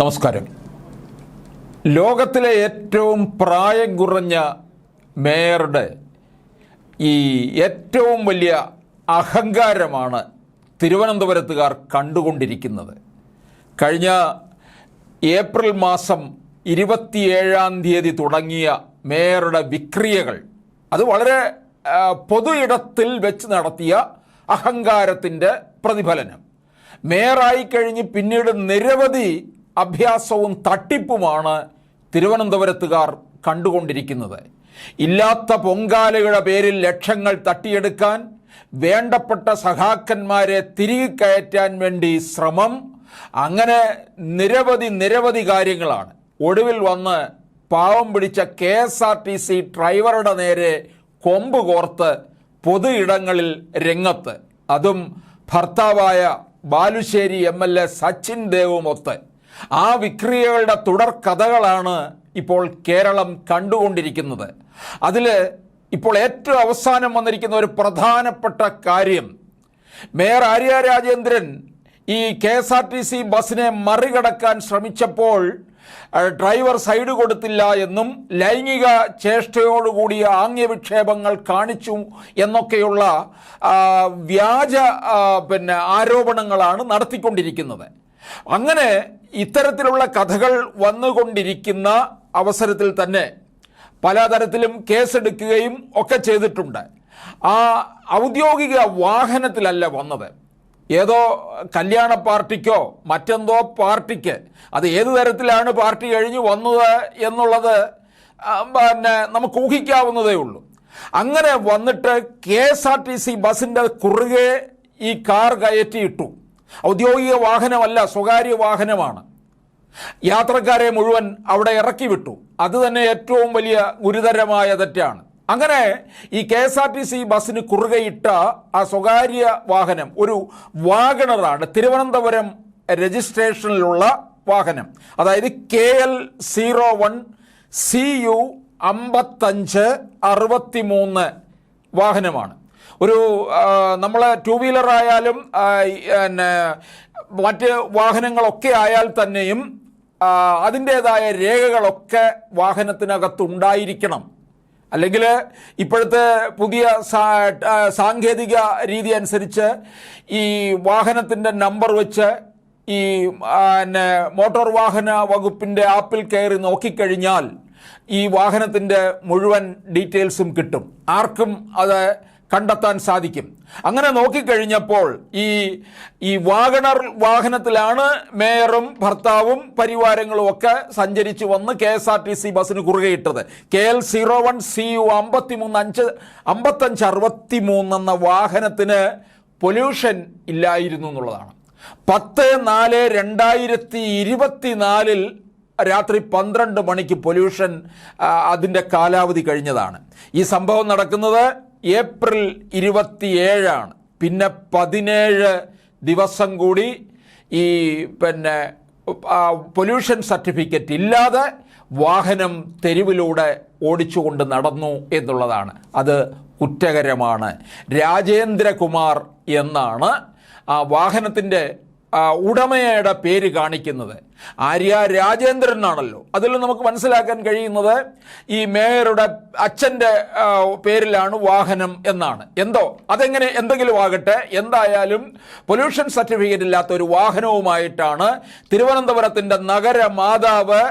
നമസ്കാരം. ലോകത്തിലെ ഏറ്റവും പ്രായം കുറഞ്ഞ മേയറുടെ ഈ ഏറ്റവും വലിയ അഹങ്കാരമാണ് തിരുവനന്തപുരത്തുകാർ കണ്ടുകൊണ്ടിരിക്കുന്നത്. കഴിഞ്ഞ ഏപ്രിൽ മാസം ഇരുപത്തിയേഴാം തീയതി തുടങ്ങിയ മേയറുടെ വിക്രിയകൾ അത് വളരെ പൊതു ഇടത്തിൽ വെച്ച് നടത്തിയ അഹങ്കാരത്തിന്റെ പ്രതിഫലനം. മേയറായി കഴിഞ്ഞ് പിന്നീട് നിരവധി അഭ്യാസവും തട്ടിപ്പുമാണ് തിരുവനന്തപുരത്തുകാർ കണ്ടുകൊണ്ടിരിക്കുന്നത്. ഇല്ലാത്ത പൊങ്കാലയുടെ പേരിൽ ലക്ഷങ്ങൾ തട്ടിയെടുക്കാൻ വേണ്ടപ്പെട്ട സഖാക്കന്മാരെ തിരികെ കയറ്റാൻ വേണ്ടി ശ്രമം. അങ്ങനെ നിരവധി നിരവധി കാര്യങ്ങളാണ്. ഒടുവിൽ വന്ന് പാവം പിടിച്ച K S R T C ഡ്രൈവറുടെ നേരെ കൊമ്പ് കോർത്ത് പൊതു ഇടങ്ങളിൽ രംഗത്ത്. അതും ഭർത്താവായ Balussery M L A Sachin ദേവുമൊത്ത്. ആ വിക്രിയകളുടെ തുടർ കഥകളാണ് ഇപ്പോൾ കേരളം കണ്ടുകൊണ്ടിരിക്കുന്നത്. അതിൽ ഇപ്പോൾ ഏറ്റവും അവസാനം വന്നിരിക്കുന്ന ഒരു പ്രധാനപ്പെട്ട കാര്യം. മേയർ ആര്യ രാജേന്ദ്രൻ ഈ K S R T C ബസ്സിനെ മറികടക്കാൻ ശ്രമിച്ചപ്പോൾ ഡ്രൈവർ സൈഡ് കൊടുത്തില്ല എന്നും ലൈംഗിക ചേഷ്ടയോടുകൂടിയ ആംഗ്യവിക്ഷേപങ്ങൾ കാണിച്ചു എന്നൊക്കെയുള്ള വ്യാജ പിന്നെ ആരോപണങ്ങളാണ് നടത്തിക്കൊണ്ടിരിക്കുന്നത്. അങ്ങനെ ഇത്തരത്തിലുള്ള കഥകൾ വന്നുകൊണ്ടിരിക്കുന്ന അവസരത്തിൽ തന്നെ പലതരത്തിലും കേസെടുക്കുകയും ഒക്കെ ചെയ്തിട്ടുണ്ട്. ആ ഔദ്യോഗിക വാഹനത്തിലല്ല വന്നത്. ഏതോ കല്യാണ പാർട്ടിക്കോ മറ്റെന്തോ പാർട്ടിക്ക് അത് ഏത് തരത്തിലാണ് പാർട്ടി കഴിഞ്ഞു വന്നത് എന്നുള്ളത് പിന്നെ നമുക്ക് ഊഹിക്കാവുന്നതേ ഉള്ളൂ. അങ്ങനെ വന്നിട്ട് K S R T C ബസിന്റെ കുറുകെ ഈ കാർ കയറ്റിയിട്ടു. ഔദ്യോഗിക വാഹനമല്ല സ്വകാര്യ വാഹനമാണ്. യാത്രക്കാരെ മുഴുവൻ അവിടെ ഇറക്കി വിട്ടു അത് തന്നെ ഏറ്റവും വലിയ ഗുരുതരമായ തെറ്റാണ്. അങ്ങനെ ഈ K S R T C ബസ്സിന് കുറുകയിട്ട ആ സ്വകാര്യ വാഹനം ഒരു വാഗണറാണ് തിരുവനന്തപുരം രജിസ്ട്രേഷനിലുള്ള വാഹനം. അതായത് K L zero one C U അമ്പത്തഞ്ച് അറുപത്തി മൂന്ന് വാഹനമാണ്. ഒരു നമ്മൾ ടു വീലർ ആയാലും പിന്നെ മറ്റ് വാഹനങ്ങളൊക്കെ ആയാൽ തന്നെയും അതിന്റേതായ രേഖകളൊക്കെ വാഹനത്തിനകത്തുണ്ടായിരിക്കണം. അല്ലെങ്കിൽ ഇപ്പോഴത്തെ പുതിയ സാങ്കേതിക രീതി അനുസരിച്ച് ഈ വാഹനത്തിന്റെ നമ്പർ വെച്ച് ഈ പിന്നെ മോട്ടോർ വാഹന വകുപ്പിന്റെ ആപ്പിൽ കയറി നോക്കിക്കഴിഞ്ഞാൽ ഈ വാഹനത്തിന്റെ മുഴുവൻ ഡീറ്റെയിൽസും കിട്ടും. ആർക്കും അത് കണ്ടെത്താൻ സാധിക്കും. അങ്ങനെ നോക്കിക്കഴിഞ്ഞപ്പോൾ ഈ ഈ വാഗണർ വാഹനത്തിലാണ് മേയറും ഭർത്താവും പരിവാരങ്ങളും ഒക്കെ സഞ്ചരിച്ചു വന്ന് K S R T C ബസ്സിന് കുറുകയിട്ടത് K L zero one C U അമ്പത്തി മൂന്ന് അഞ്ച് അമ്പത്തഞ്ച് അറുപത്തി മൂന്ന് എന്ന വാഹനത്തിന് പൊല്യൂഷൻ ഇല്ലായിരുന്നു എന്നുള്ളതാണ്. പത്ത് നാല് രണ്ടായിരത്തി ഇരുപത്തിനാലിൽ രാത്രി പന്ത്രണ്ട് മണിക്ക് പൊല്യൂഷൻ അതിന്റെ കാലാവധി കഴിഞ്ഞതാണ്. ഈ സംഭവം നടക്കുന്നത് ഏപ്രിൽ ഇരുപത്തിയേഴാണ്. പിന്നെ പതിനേഴ് ദിവസം കൂടി ഈ പിന്നെ പൊല്യൂഷൻ സർട്ടിഫിക്കറ്റ് ഇല്ലാതെ വാഹനം തെരുവിലൂടെ ഓടിച്ചുകൊണ്ട് നടന്നു എന്നുള്ളതാണ്. അത് കുറ്റകരമാണ്. രാജേന്ദ്രകുമാർ എന്നാണ് ആ വാഹനത്തിന്റെ ഉടമയുടെ പേര് കാണിക്കുന്നത്. ആര്യ രാജേന്ദ്രൻ എന്നാണല്ലോ അതിൽ നമുക്ക് മനസ്സിലാക്കാൻ കഴിയുന്നത് ഈ മേയറുടെ അച്ഛന്റെ പേരിലാണ് വാഹനം എന്നാണ്. എന്തോ? അതെങ്ങനെ എന്തെങ്കിലും ആകട്ടെ എന്തായാലും പൊല്യൂഷൻ സർട്ടിഫിക്കറ്റ് ഇല്ലാത്ത ഒരു വാഹനവുമായിട്ടാണ് തിരുവനന്തപുരത്തിന്റെ നഗര മാതാവ്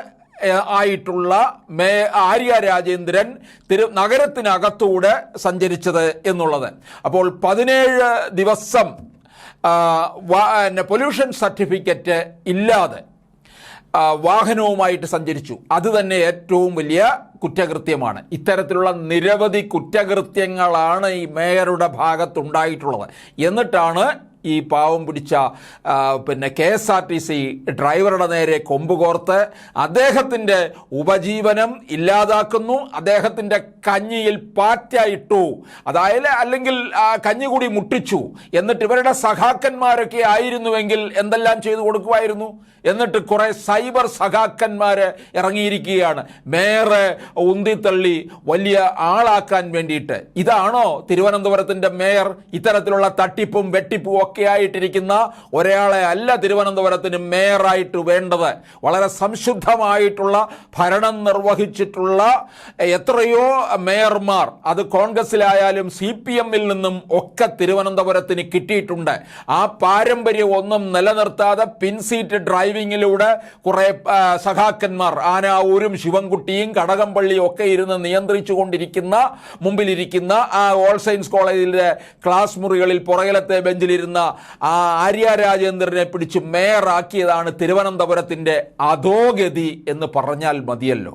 ആയിട്ടുള്ള മേ ആര്യ രാജേന്ദ്രൻ തിരു നഗരത്തിനകത്തൂടെ സഞ്ചരിച്ചത് എന്നുള്ളത്. അപ്പോൾ പതിനേഴ് ദിവസം പൊല്യൂഷൻ സർട്ടിഫിക്കറ്റ് ഇല്ലാതെ വാഹനവുമായിട്ട് സഞ്ചരിച്ചു. അത് തന്നെ ഏറ്റവും വലിയ കുറ്റകൃത്യമാണ്. ഇത്തരത്തിലുള്ള നിരവധി കുറ്റകൃത്യങ്ങളാണ് ഈ മേയറുടെ ഭാഗത്തുണ്ടായിട്ടുള്ളത്. എന്നിട്ടാണ് ഈ പാവം പിടിച്ച പിന്നെ K S R T C ഡ്രൈവറുടെ നേരെ കൊമ്പ് കോർത്ത് അദ്ദേഹത്തിന്റെ ഉപജീവനം ഇല്ലാതാക്കുന്നു. അദ്ദേഹത്തിന്റെ കഞ്ഞിയിൽ പാറ്റയിട്ടു അതായത് അല്ലെങ്കിൽ കഞ്ഞി കൂടി മുട്ടിച്ചു. എന്നിട്ട് ഇവരുടെ സഖാക്കന്മാരൊക്കെ ആയിരുന്നുവെങ്കിൽ എന്തെല്ലാം ചെയ്തു കൊടുക്കുമായിരുന്നു? എന്നിട്ട് കുറേ സൈബർ സഖാക്കന്മാർ ഇറങ്ങിയിരിക്കുകയാണ്. മേയറെ ഉന്തിത്തള്ളി വലിയ ആളാക്കാൻ വേണ്ടിയിട്ട്. ഇതാണോ തിരുവനന്തപുരത്തിന്റെ മേയർ ഇത്തരത്തിലുള്ള തട്ടിപ്പും വെട്ടിപ്പും ഒക്കെ ഒക്കെ ആയിട്ടിരിക്കുന്ന ഒരാളെ അല്ല തിരുവനന്തപുരത്തിന് മേയറായിട്ട് വേണ്ടത്. വളരെ സംശുദ്ധമായിട്ടുള്ള ഭരണം നിർവഹിച്ചിട്ടുള്ള എത്രയോ മേയർമാർ അത് കോൺഗ്രസിലായാലും സി പി എമ്മിൽ നിന്നും ഒക്കെ തിരുവനന്തപുരത്തിന് കിട്ടിയിട്ടുണ്ട്. ആ പാരമ്പര്യം ഒന്നും നിലനിർത്താതെ പിൻസീറ്റ് ഡ്രൈവിങ്ങിലൂടെ കുറേ സഖാക്കന്മാർ ആനാവൂരും ശിവൻകുട്ടിയും കടകംപള്ളിയും ഒക്കെ ഇരുന്ന് നിയന്ത്രിച്ചു കൊണ്ടിരിക്കുന്ന മുമ്പിലിരിക്കുന്ന ആ ഓൾ സയൻസ് കോളേജിലെ ക്ലാസ് മുറികളിൽ പുറകിലത്തെ ബെഞ്ചിലിരുന്ന ആ ആര്യ രാജേന്ദ്രനെ പിടിച്ച് മേയറാക്കിയതാണ് തിരുവനന്തപുരത്തിന്റെ അധോഗതി എന്ന് പറഞ്ഞാൽ മതിയല്ലോ.